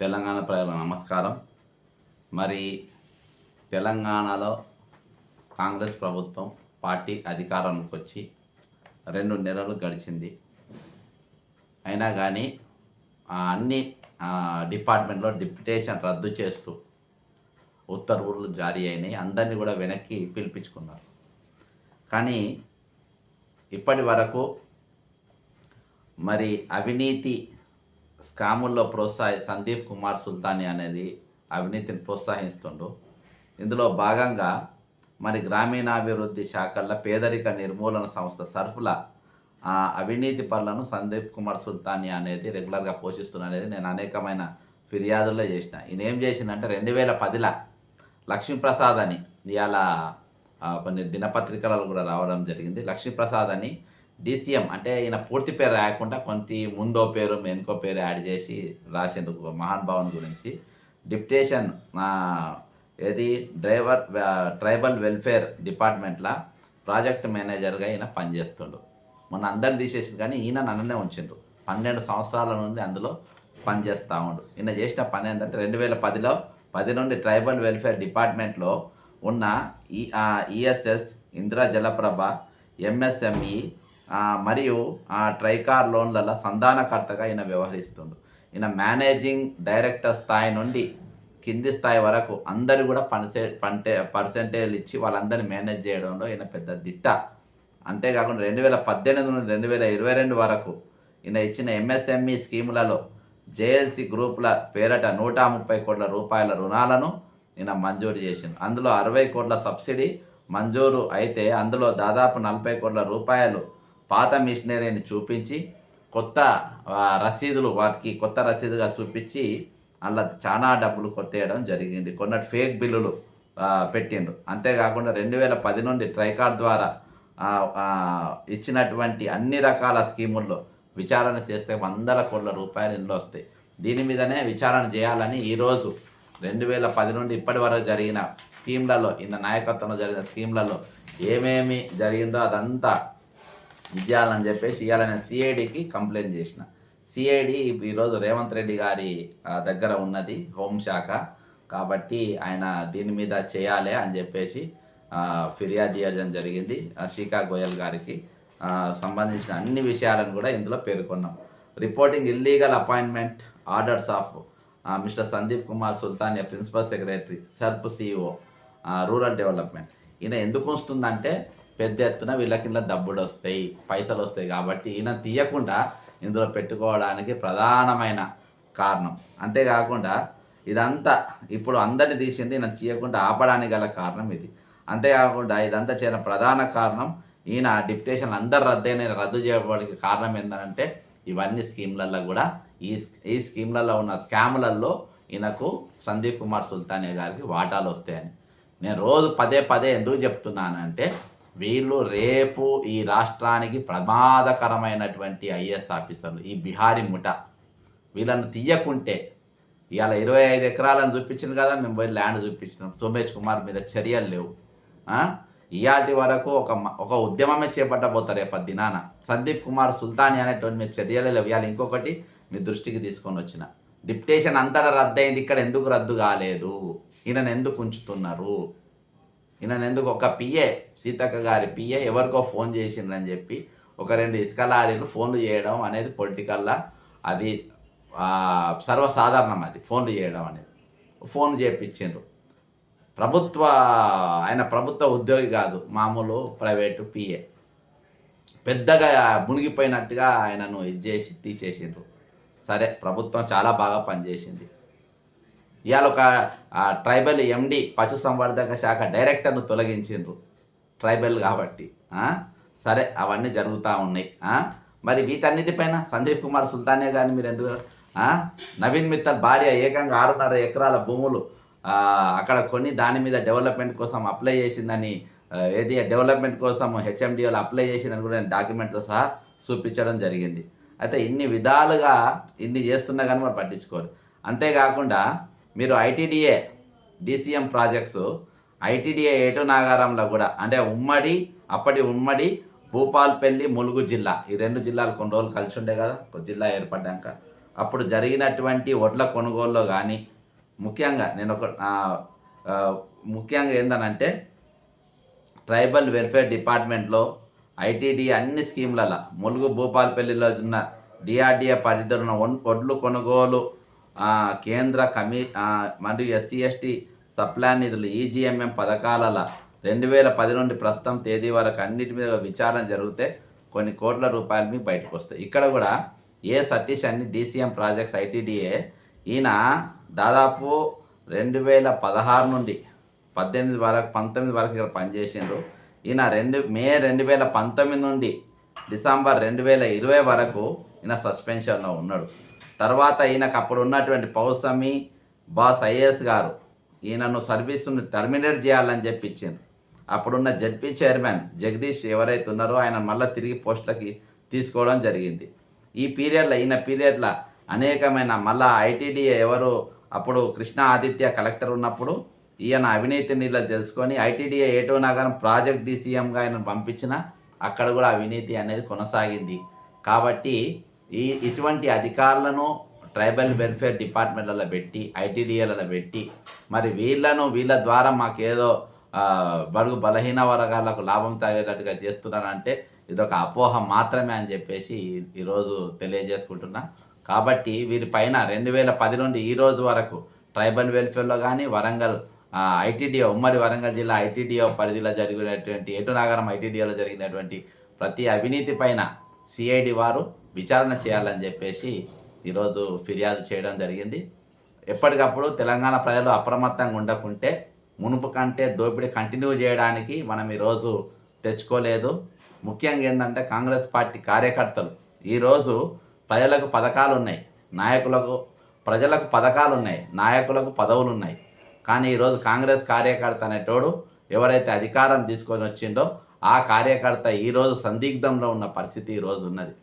తెలంగాణ ప్రజల నమస్కారం. మరి తెలంగాణలో కాంగ్రెస్ ప్రభుత్వం పార్టీ అధికారంలోకి వచ్చి రెండు నెలలు గడిచింది. అయినా కానీ అన్ని డిపార్ట్మెంట్లో డిప్యుటేషన్ రద్దు చేస్తూ ఉత్తర్వులు జారీ అయినాయి. అందరినీ కూడా వెనక్కి పిలిపించుకున్నారు. కానీ ఇప్పటి వరకు మరి అవినీతి స్కాముల్లో ప్రోత్సాహి సందీప్ కుమార్ సుల్తానీ అనేది అవినీతిని ప్రోత్సహిస్తుండు. ఇందులో భాగంగా మరి గ్రామీణాభివృద్ధి శాఖల్లో పేదరిక నిర్మూలన సంస్థ సర్ఫుల అవినీతి పనులను సందీప్ కుమార్ సుల్తానీ అనేది రెగ్యులర్గా పోషిస్తున్న అనేది నేను అనేకమైన ఫిర్యాదుల్లో చేసిన. ఈయన ఏం చేసిందంటే రెండు వేల పదిలో లక్ష్మీప్రసాద్ అని ఇవాళ కొన్ని దినపత్రికలలో కూడా రావడం జరిగింది. లక్ష్మీప్రసాద్ అని డిసిఎం అంటే ఈయన పూర్తి పేరు రాయకుండా కొంత ముందో పేరు వెనుకో పేరు యాడ్ చేసి రాసేందుకు మహాన్ భవన్ గురించి. డిప్టేషన్ ఏది? డ్రైవర్ ట్రైబల్ వెల్ఫేర్ డిపార్ట్మెంట్లో ప్రాజెక్ట్ మేనేజర్గా ఈయన పనిచేస్తుండు. మొన్న అందరిని తీసేసి కానీ ఈయన నన్ననే ఉంచిండ్రు పన్నెండు సంవత్సరాల నుండి అందులో పనిచేస్తూ ఉండు. ఈయన చేసిన పని ఏంటంటే రెండు వేల పదిలో పది నుండి ట్రైబల్ వెల్ఫేర్ డిపార్ట్మెంట్లో ఉన్న ఈ ఈఎస్ఎస్ ఇందిరా జలప్రభ ఎంఎస్ఎంఈ మరియు ఆ ట్రైకార్ లోన్ల సంధానకర్తగా ఈయన వ్యవహరిస్తుండు. ఈయన మేనేజింగ్ డైరెక్టర్ స్థాయి నుండి కింది స్థాయి వరకు అందరు కూడా పనిసే పంటే పర్సంటేజ్ ఇచ్చి వాళ్ళందరినీ మేనేజ్ చేయడంలో ఈయన పెద్ద దిట్ట. అంతేకాకుండా రెండు వేల పద్దెనిమిది నుండి రెండు వేల ఇరవై రెండు వరకు ఈయన ఇచ్చిన ఎంఎస్ఎంఈ స్కీములలో జేఎల్సి గ్రూపుల పేరట నూట ముప్పై కోట్ల రూపాయల రుణాలను ఈయన మంజూరు చేసింది అందులో అరవై కోట్ల సబ్సిడీ మంజూరు అయితే అందులో దాదాపు నలభై కోట్ల రూపాయలు పాత మిషనరీని చూపించి కొత్త రసీదులు వాటికి కొత్త రసీదుగా చూపించి అందులో చాలా డబ్బులు కొట్టేయడం జరిగింది. కొన్నటి ఫేక్ బిల్లులు పెట్టిండు అంతేకాకుండా రెండు వేల పది నుండి ట్రైకార్ ద్వారా ఇచ్చినటువంటి అన్ని రకాల స్కీముల్లో విచారణ చేస్తే వందల కోట్ల రూపాయలు ఇందులో వస్తాయి. దీని మీదనే విచారణ చేయాలని ఈరోజు రెండు వేల పది నుండి ఇప్పటి వరకు జరిగిన స్కీమ్లలో ఇంత నాయకత్వంలో జరిగిన స్కీమ్లలో ఏమేమి జరిగిందో అదంతా ఇవ్వాలని చెప్పేసి ఇవ్వాలని సిఐడికి కంప్లైంట్ చేసిన. సిఐడి ఈరోజు రేవంత్ రెడ్డి గారి దగ్గర ఉన్నది హోంశాఖ కాబట్టి ఆయన దీని మీద చేయాలి అని చెప్పేసి ఫిర్యాదు చేయడం జరిగింది. ఆ, శిఖా గోయల్ గారికి సంబంధించిన అన్ని విషయాలను కూడా ఇందులో పేర్కొన్నాం. Reporting illegal appointment orders of mister Sandeep Kumar Sultania principal secretary SERP CEO rural development. ఈయన ఎందుకు వస్తుందంటే పెద్ద ఎత్తున వీళ్ళ కింద డబ్బులు వస్తాయి పైసలు వస్తాయి కాబట్టి ఈయన తీయకుండా ఇందులో పెట్టుకోవడానికి ప్రధానమైన కారణం. అంతేకాకుండా ఇదంతా ఇప్పుడు అందరిని తీసింది ఈయన తీయకుండా ఆపడానికి గల కారణం ఇది. అంతేకాకుండా ఇదంతా చేయడం ప్రధాన కారణం ఈయన డిప్యుటేషన్ అందరు రద్దయిన రద్దు చేయడానికి కారణం ఏంటంటే ఇవన్నీ స్కీమ్లలో కూడా ఈ ఈ స్కీమ్లలో ఉన్న స్కామ్లలో ఈయనకు సందీప్ కుమార్ సుల్తానే గారికి వాటాలు వస్తాయని. నేను రోజు పదే పదే ఎందుకు చెప్తున్నానంటే వీళ్ళు రేపు ఈ రాష్ట్రానికి ప్రమాదకరమైనటువంటి ఐఏఎస్ ఆఫీసర్లు ఈ బిహారీ ముఠ. వీళ్ళని తీయకుంటే ఇవాళ ఇరవై ఐదు ఎకరాలను చూపించింది కదా మేము పోయి ల్యాండ్ చూపించినాం. సోమేష్ కుమార్ మీద చర్యలు లేవు. ఇవాటి వరకు ఒక ఒక ఉద్యమమే చేపట్టబోతారు రేపటి దినాన. సందీప్ కుమార్ సుల్తాని అనేటువంటి మీద చర్యలు లేవు. ఇవాళ ఇంకొకటి మీ దృష్టికి తీసుకొని వచ్చిన. డిప్టేషన్ అంతటా రద్దయింది ఇక్కడ ఎందుకు రద్దు కాలేదు? ఈయనను ఎందుకు ఉంచుతున్నారు? ఈయన ఎందుకు ఒక పిఏ సీతక్క గారి పిఏ ఎవరికో ఫోన్ చేసిండ్రని చెప్పి ఒక రెండు ఇసుక లారీలు ఫోన్లు చేయడం అనేది పొలిటికల్లా అది సర్వసాధారణం అది ఫోన్లు చేయడం అనేది. ఫోన్ చేయించిండ్రు ప్రభుత్వ ఆయన ప్రభుత్వ ఉద్యోగి కాదు మామూలు ప్రైవేటు పిఏ. పెద్దగా మునిగిపోయినట్టుగా ఆయనను ఇది చేసి తీసేసిండ్రు. సరే ప్రభుత్వం చాలా బాగా పనిచేసింది. ఇవాళ ఒక ట్రైబల్ ఎండి పశుసంవర్ధక శాఖ డైరెక్టర్ను తొలగించిండ్రు. ట్రైబల్ కాబట్టి సరే అవన్నీ జరుగుతూ ఉన్నాయి మరి వీటన్నిటిపైన సందీప్ కుమార్ సుల్తానే కానీ మీరు ఎందుకు నవీన్ మిత్తల్ భార్య ఏకంగా ఆరున్నర ఎకరాల భూములు అక్కడ కొన్ని దాని మీద డెవలప్మెంట్ కోసం అప్లై చేసిందని ఏది డెవలప్మెంట్ కోసం హెచ్ఎండిఓలు అప్లై చేసిందని కూడా నేను డాక్యుమెంట్తో సహా చూపించడం జరిగింది. అయితే ఇన్ని విధాలుగా ఇన్ని చేస్తున్నా కానీ మరి పట్టించుకోరు. అంతేకాకుండా మీరు ఐటీడీఏ డిసిఎం ప్రాజెక్ట్స్ ఐటీడీఏ ఏటు నాగారంలో కూడా అంటే ఉమ్మడి అప్పటి ఉమ్మడి భూపాల్పల్లి ములుగు జిల్లా ఈ రెండు జిల్లాలు కొన్ని రోజులు కలిసి ఉండే కదా జిల్లా ఏర్పడ్డాక. అప్పుడు జరిగినటువంటి వడ్ల కొనుగోలులో కానీ ముఖ్యంగా నేను ఒక ముఖ్యంగా ఏందనంటే ట్రైబల్ వెల్ఫేర్ డిపార్ట్మెంట్లో ఐటీడీ అన్ని స్కీమ్లలో ములుగు భూపాల్పల్లిలో ఉన్న డిఆర్డిఏ పరిధిలో ఉన్న వన్- వడ్లు కొనుగోలు కేంద్ర కమి మరియు ఎస్సీ ఎస్టీ సప్లాన్ నిధులు ఈజీఎంఎం పథకాలల రెండు వేల పది నుండి ప్రస్తుతం తేదీ వరకు అన్నిటి మీద విచారణ జరిగితే కొన్ని కోట్ల రూపాయలు మీకు బయటకు వస్తాయి. ఇక్కడ కూడా ఏ సతీష్ అన్ని డీసీఎం ప్రాజెక్ట్స్ ఐటీడీఏ ఈయన దాదాపు రెండు వేల పదహారు నుండి పద్దెనిమిది వరకు పంతొమ్మిది వరకు ఇక్కడ పనిచేసిండ్రు ఈయన రెండు మే రెండు వేల పంతొమ్మిది నుండి డిసెంబర్ రెండు వేల ఇరవై వరకు ఈయన సస్పెన్షన్లో ఉన్నాడు. తర్వాత ఈయనకు అప్పుడు ఉన్నటువంటి పౌసమి బాస్ ఐఏఎస్ గారు ఈయనను సర్వీస్ను టర్మినేట్ చేయాలని చెప్పి అప్పుడున్న జడ్పీ చైర్మన్ జగదీష్ ఎవరైతే ఉన్నారో ఆయన మళ్ళీ తిరిగి పోస్టులకి తీసుకోవడం జరిగింది. ఈ పీరియడ్లో ఈయన పీరియడ్లో అనేకమైన మళ్ళా ఐటీడీఏ ఎవరు అప్పుడు కృష్ణ ఆదిత్య కలెక్టర్ ఉన్నప్పుడు ఈయన అవినీతి నీళ్ళు తెలుసుకొని ఐటీడీఏ ఏటో నగరం ప్రాజెక్ట్ డీసీఎంగా ఆయన పంపించిన అక్కడ కూడా అవినీతి అనేది కొనసాగింది. కాబట్టి ఈ ఇటువంటి అధికారులను ట్రైబల్ వెల్ఫేర్ డిపార్ట్మెంట్లలో పెట్టి ఐటీడీఏలలో పెట్టి మరి వీళ్ళను వీళ్ళ ద్వారా మాకేదో ఆ, బడుగు బలహీన వర్గాలకు లాభం తాగేటట్టుగా చేస్తున్నారంటే ఇదొక అపోహ మాత్రమే అని చెప్పేసి ఈరోజు తెలియజేసుకుంటున్నా. కాబట్టి వీరిపైన రెండు వేల పది నుండి ఈ రోజు వరకు ట్రైబల్ వెల్ఫేర్లో కానీ వరంగల్ ఐటీడీఓ ఉమ్మడి వరంగల్ జిల్లా ఐటీడీఓ పరిధిలో జరిగినటువంటి ఏటునాగరం ఐటీడీఓలో జరిగినటువంటి ప్రతి అవినీతి పైన సిఐడి వారు విచారణ చేయాలని చెప్పేసి ఈరోజు ఫిర్యాదు చేయడం జరిగింది. ఎప్పటికప్పుడు తెలంగాణ ప్రజలు అప్రమత్తంగా ఉండకుంటే మునుపు కంటే దోపిడీ కంటిన్యూ చేయడానికి మనం ఈరోజు తెచ్చుకోలేదు. ముఖ్యంగా ఏంటంటే కాంగ్రెస్ పార్టీ కార్యకర్తలు ఈరోజు ప్రజలకు పథకాలు ఉన్నాయి. నాయకులకు ప్రజలకు పథకాలు ఉన్నాయి. నాయకులకు పదవులు ఉన్నాయి. కానీ ఈరోజు కాంగ్రెస్ కార్యకర్త అనేటోడు ఎవరైతే అధికారం తీసుకొని వచ్చిండో ఆ కార్యకర్త ఈరోజు సందిగ్ధంలో ఉన్న పరిస్థితి ఈరోజు ఉన్నది.